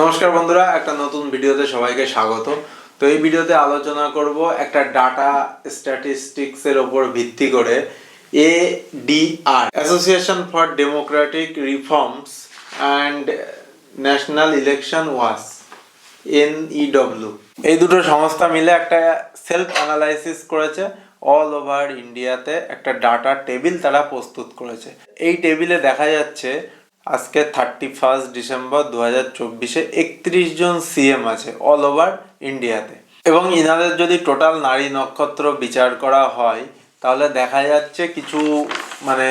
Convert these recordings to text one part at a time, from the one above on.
নমস্কার বন্ধুরা, একটা নতুন ভিডিওতে সবাইকে স্বাগত। তো এই ভিডিওতে আলোচনা করব একটা ডাটা স্ট্যাটিস্টিক্স এর উপর ভিত্তি করে A DR association for democratic reforms and national election watch NEW এই দুটো সংস্থা মিলে একটা সেলফ অ্যানালাইসিস করেছে। অল ওভার ইন্ডিয়াতে একটা ডাটা টেবিল তারা প্রস্তুত করেছে। এই টেবিলে দেখা যাচ্ছে আজকে থার্টি ফার্স্ট ডিসেম্বর দু হাজার চব্বিশে একত্রিশ জন সিএম আছে অল ওভার ইন্ডিয়াতে এবং ইনাদের যদি টোটাল নারী নক্ষত্র বিচার করা হয়, তাহলে দেখা যাচ্ছে কিছু মানে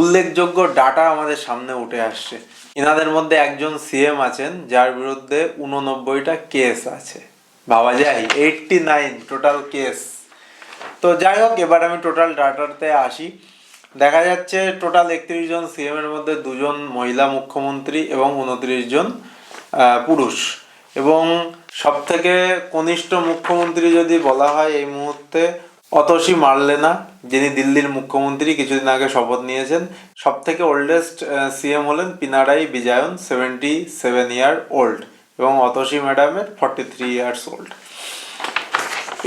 উল্লেখযোগ্য ডাটা আমাদের সামনে উঠে আসছে। ইনাদের মধ্যে একজন সিএম আছেন, যার বিরুদ্ধে উননব্বইটা কেস আছে। ভাবা যায় এইটটি নাইন টোটাল কেস তো যাই হোক, এবার আমি টোটাল ডাটাতে আসি। দেখা যাচ্ছে টোটাল একত্রিশ জন সিএম এর মধ্যে দুজন মহিলা মুখ্যমন্ত্রী এবং উনত্রিশ জন পুরুষ। এবং সব থেকে কনিষ্ঠ মুখ্যমন্ত্রী যদি বলা হয় এই মুহূর্তে, অতসী মারলেনা, যিনি দিল্লির মুখ্যমন্ত্রী, কিছুদিন আগে শপথ নিয়েছেন। সব থেকে ওল্ডেস্ট সিএম হলেন Pinarayi Vijayan seventy seven year old এবং অতসী ম্যাডামের ফর্টি থ্রি ইয়ার্স ওল্ড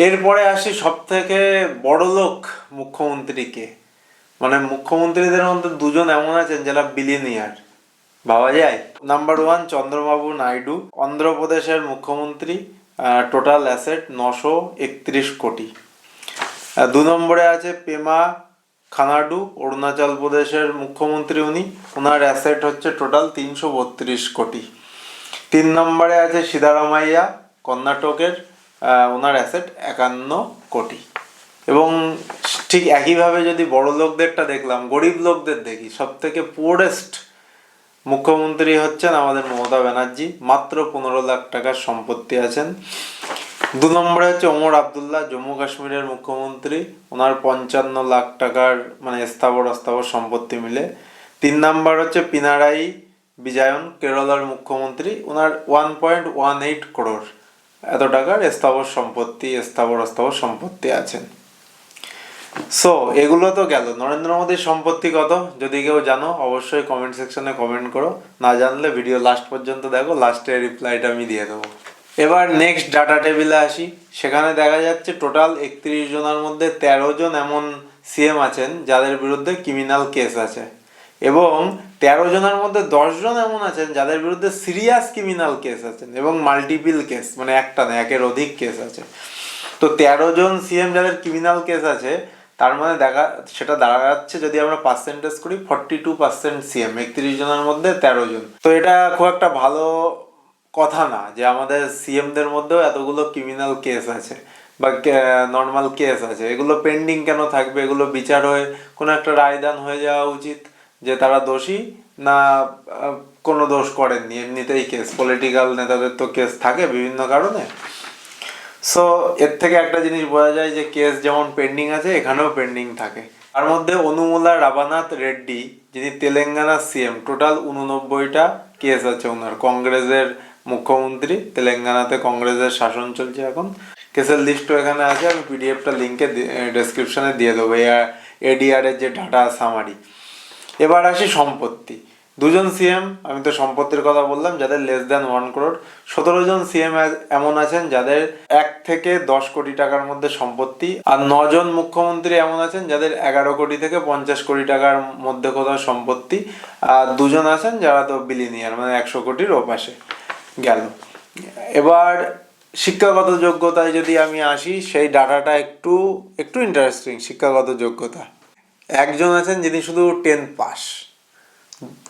এরপরে আসি সব থেকে বড়লোক মুখ্যমন্ত্রীকে। মানে মুখ্যমন্ত্রীদের মধ্যে দুজন এমন আছেন যারা বিলিনিয়ার ভাবা যায়? Number one Chandrababu Naidu. অন্ধ্রপ্রদেশের মুখ্যমন্ত্রী টোটাল অ্যাসেট নশো একত্রিশ কোটি। দু নম্বরে আছে পেমা খানাডু। অরুণাচল প্রদেশের মুখ্যমন্ত্রী উনি। ওনার অ্যাসেট হচ্ছে টোটাল তিনশো বত্রিশ কোটি। তিন নম্বরে আছে সিদারামাইয়া, কর্ণাটকের ওনার অ্যাসেট একান্ন কোটি। এবং ঠিক একইভাবে যদি বড় লোকদেরটা দেখলাম, গরিব লোকদের দেখি সব থেকে পুয়ারেস্ট মুখ্যমন্ত্রী হচ্ছেন আমাদের মমতা ব্যানার্জি, মাত্র পনেরো লাখ টাকার সম্পত্তি আছেন। দু নম্বরে হচ্ছে ওমর আবদুল্লাহ, জম্মু কাশ্মীরের মুখ্যমন্ত্রী, ওনার পঞ্চান্ন লাখ টাকার মানে স্থাবর অস্থাবর সম্পত্তি মিলে। তিন নাম্বার হচ্ছে পিনারাই বিজয়ন, কেরলার মুখ্যমন্ত্রী, ওনার one point one eight crore এত টাকার স্থাবর সম্পত্তি, স্থাবর অস্থাবর সম্পত্তি আছেন। সো এগুলো তো গেল। নরেন্দ্র মোদীর সম্পত্তি কত? যদি কেউ জানো, অবশ্যই কমেন্ট সেকশনে কমেন্ট করো। না জানলে ভিডিও লাস্ট পর্যন্ত দেখো লাস্টে রিপ্লাইটা আমি দিয়ে দেবো। এবার নেক্সট ডাটা টেবিলে আসি। সেখানে দেখা যাচ্ছে টোটাল একত্রিশ জনের মধ্যে তেরো জন এমন সিএম আছেন, যাদের বিরুদ্ধে ক্রিমিনাল কেস আছে। এবং তেরো জনের মধ্যে দশ জন এমন আছেন, যাদের বিরুদ্ধে সিরিয়াস ক্রিমিনাল কেস আছেন এবং মাল্টিপিল কেস মানে একটা না, একের অধিক কেস আছে। তো তেরো জন সিএম যাদের ক্রিমিনাল কেস আছে তার মানে দেখা, সেটা দাঁড়া যাচ্ছে যদি আমরা পার্সেন্টেজ করি ফর্টি টু পার্সেন্ট সিএম একত্রিশ জনের মধ্যে তেরো জন। তো এটা খুব একটা ভালো কথা না যে আমাদের সিএমদের মধ্যেও এতগুলো ক্রিমিনাল কেস আছে বা নর্মাল কেস আছে। এগুলো পেন্ডিং কেন থাকবে? এগুলো বিচার হয়ে কোনো একটা রায়দান হয়ে যাওয়া উচিত যে তারা দোষী না কোনো দোষ করেননি। এমনিতেই কেস পলিটিক্যাল নেতাদের তো কেস থাকে বিভিন্ন কারণে। সো এর থেকে একটা জিনিস বোঝা যায় যে কেস যেমন পেন্ডিং আছে, এখানেও পেন্ডিং থাকে। তার মধ্যে অনুমুলা রাবানাথ রেড্ডি, যিনি তেলেঙ্গানা সিএম টোটাল উননব্বইটা কেস আছে ওনার। কংগ্রেসের মুখ্যমন্ত্রী, তেলেঙ্গানাতে কংগ্রেসের শাসন চলছে এখন। কেসের লিস্টও এখানে আছে, আমি পিডিএফটা লিঙ্কে ডেসক্রিপশানে দিয়ে দেবো এডিআর এর যে ডাটা সামারি এবার আসি সম্পত্তি। দুজন সিএম আমি তো সম্পত্তির কথা বললাম, যাদের লেস দ্যান ওয়ান করোড় সতেরো জন সিএম এমন আছেন, যাদের এক থেকে দশ কোটি টাকার মধ্যে সম্পত্তি, আর নজন মুখ্যমন্ত্রী এমন আছেন, যাদের এগারো কোটি থেকে পঞ্চাশ কোটি টাকার মধ্যে কোথাও সম্পত্তি। আর দুজন আছেন, যারা তো বিলিনিয়ার মানে একশো কোটির ওপাশে গেল। এবার শিক্ষাগত যোগ্যতায় যদি আমি আসি, সেই ডাটাটা একটু একটু ইন্টারেস্টিং শিক্ষাগত যোগ্যতা। একজন আছেন যিনি শুধু টেন পাস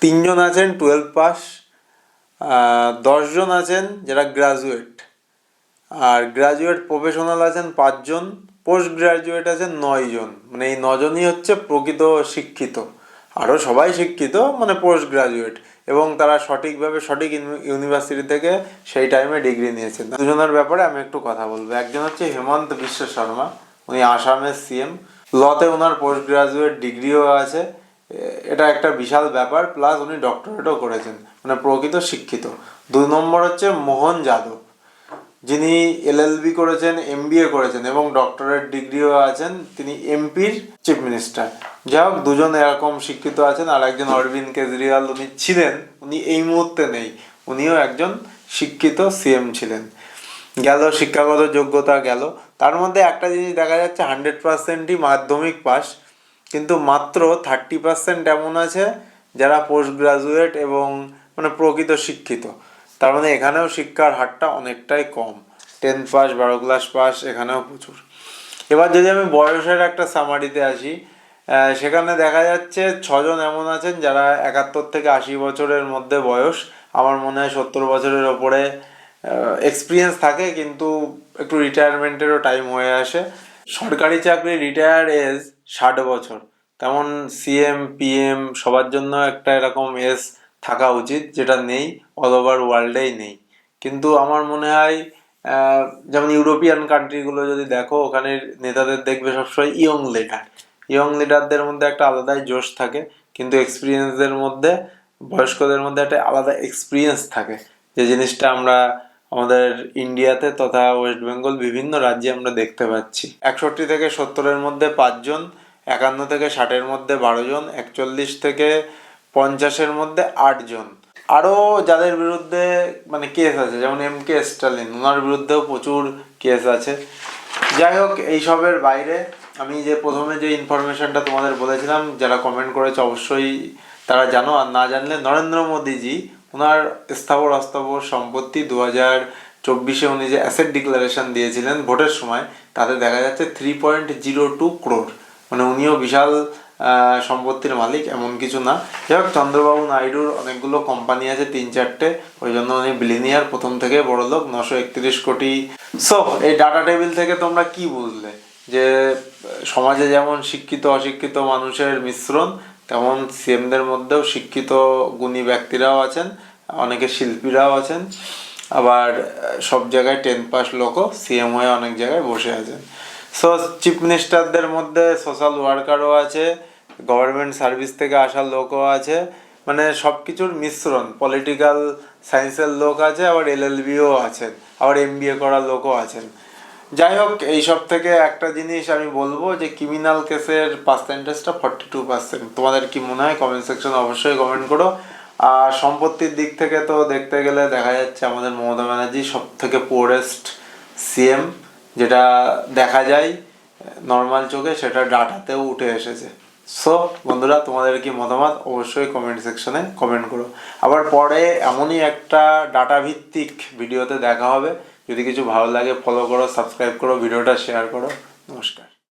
তিনজন আছেন টুয়েলভ পাস দশজন আছেন যারা গ্রাজুয়েট আর গ্রাজুয়েট প্রফেশনাল আছেন পাঁচজন পোস্ট গ্রাজুয়েট আছেন নয়জন। মানে এই নজনই হচ্ছে প্রকৃত শিক্ষিত। আরও সবাই শিক্ষিত মানে পোস্ট গ্রাজুয়েট এবং তারা সঠিকভাবে সঠিক ইউনি- ইউনিভার্সিটি থেকে সেই টাইমে ডিগ্রি নিয়েছেন। দুজনের ব্যাপারে আমি একটু কথা বলব। একজন হচ্ছে হেমন্ত বিশ্ব শর্মা, উনি আসামের সিএম লতে ওনার পোস্ট গ্রাজুয়েট ডিগ্রিও আছে। এটা একটা বিশাল ব্যাপার প্লাস উনি ডক্টরেটও করেছেন মানে প্রকৃত শিক্ষিত। দুই নম্বর হচ্ছে মোহন যাদব। যিনি এলএলবি করেছেন এমবিএ করেছেন, এবং ডক্টরেট ডিগ্রিও আছেন, তিনি এমপির চিফ মিনিস্টার যাই হোক, দুজন এরকম শিক্ষিত আছেন, আর একজন অরবিন্দ কেজরিওয়াল উনি ছিলেন, উনি এই মুহূর্তে নেই। উনিও একজন শিক্ষিত সিএম ছিলেন। গেল, শিক্ষাগত যোগ্যতা গেল। তার মধ্যে একটা জিনিস দেখা যাচ্ছে হান্ড্রেড পার্সেন্টই মাধ্যমিক পাস কিন্তু মাত্র থার্টি পার্সেন্ট এমন আছে যারা পোস্ট গ্রাজুয়েট এবং মানে প্রকৃত শিক্ষিত। তার মানে এখানেও শিক্ষার হারটা অনেকটাই কম। টেন্থ পাস বারো ক্লাস পাস এখানেও প্রচুর। এবার যদি আমি বয়সের একটা সামারিতে আসি সেখানে দেখা যাচ্ছে ছজন এমন আছেন যারা একাত্তর থেকে আশি বছরের মধ্যে বয়স। আমার মনে হয় সত্তর বছরের ওপরে এক্সপিরিয়েন্স থাকে, কিন্তু একটু রিটায়ারমেন্টেরও টাইম হয়ে আসে। সরকারি চাকরি রিটায়ার এজ ষাট বছর। তেমন সিএম পিএম সবার জন্য একটা এরকম এস থাকা উচিত, যেটা নেই অল ওভার ওয়ার্ল্ডেই নেই। কিন্তু আমার মনে হয় যেমন ইউরোপিয়ান কান্ট্রিগুলো যদি দেখো, ওখানে নেতাদের দেখবে সবসময় ইয়ং লিডার ইয়ং লিডারদের মধ্যে একটা আলাদাই জোশ থাকে, কিন্তু এক্সপিরিয়েন্সদের মধ্যে, বয়স্কদের মধ্যে একটা আলাদা এক্সপিরিয়েন্স থাকে। যে জিনিসটা আমরা আমাদের ইন্ডিয়াতে তথা ওয়েস্ট বেঙ্গল বিভিন্ন রাজ্যে আমরা দেখতে পাচ্ছি। একষট্টি থেকে সত্তরের মধ্যে পাঁচজন, একান্ন থেকে ষাটের মধ্যে বারো জন একচল্লিশ থেকে পঞ্চাশের মধ্যে আটজন। আরও যাদের বিরুদ্ধে মানে কেস আছে, যেমন এম কে স্টালিন ওনার বিরুদ্ধেও প্রচুর কেস আছে। যাই হোক এইসবের বাইরে আমি যে প্রথমে যে ইনফরমেশনটা তোমাদের বলেছিলাম, যারা কমেন্ট করেছে অবশ্যই তারা জানো, আর না জানলে নরেন্দ্র মোদীজি ওনার স্থাবর অস্থাবর সম্পত্তি দু হাজার চব্বিশে উনি যে অ্যাসেট ডিক্লারেশন দিয়েছিলেন ভোটের সময়, তাতে দেখা যাচ্ছে three point zero two crore মানে উনিও বিশাল সম্পত্তির মালিক, এমন কিছু না। যাই হোক, চন্দ্রবাবু নাইডুর অনেকগুলো কোম্পানি আছে, তিন চারটে। ওই জন্য উনি বিলিনিয়ার প্রথম থেকে বড় লোক নশো একত্রিশ কোটি। সো এই ডাটা টেবিল থেকে তোমরা কি বুঝলে? যে সমাজে যেমন শিক্ষিত, অশিক্ষিত মানুষের মিশ্রণ তেমন সিএমদের মধ্যেও শিক্ষিত, গুণী ব্যক্তিরাও আছেন, অনেকে শিল্পীরাও আছেন। আবার সব জায়গায় টেন পাস লোকও সিএম হয়ে অনেক জায়গায় বসে আছেন। সো চিফ মিনিস্টারদের মধ্যে সোশ্যাল ওয়ার্কারও আছে গভর্নমেন্ট সার্ভিস থেকে আসা লোকও আছে মানে সব কিছুর মিশ্রণ পলিটিক্যাল সায়েন্সের লোক আছে, আবার এলএলবিও আছেন, আবার এমবিএ করা লোকও আছেন। যাই হোক এইসব থেকে একটা জিনিস আমি বলব যে ক্রিমিনাল কেসের পার্সেন্টেজটা ফর্টি টু পার্সেন্ট তোমাদের কি মনে হয়? কমেন্ট সেকশন অবশ্যই কমেন্ট করো। আর সম্পত্তির দিক থেকে তো দেখতে গেলে দেখা যাচ্ছে আমাদের মমতা ব্যানার্জি সব থেকে পোরেস্ট সিএম যেটা দেখা যায় নর্মাল চোখে, সেটা ডাটাতেও উঠে এসেছে। সো বন্ধুরা, তোমাদের কি মতামত? অবশ্যই কমেন্ট সেকশনে কমেন্ট করো। আবার পরে এমনই একটা ডাটা ভিত্তিক ভিডিওতে দেখা হবে। যদি কিছু ভালো লাগে ফলো করো সাবস্ক্রাইব করো ভিডিওটা শেয়ার করো। নমস্কার।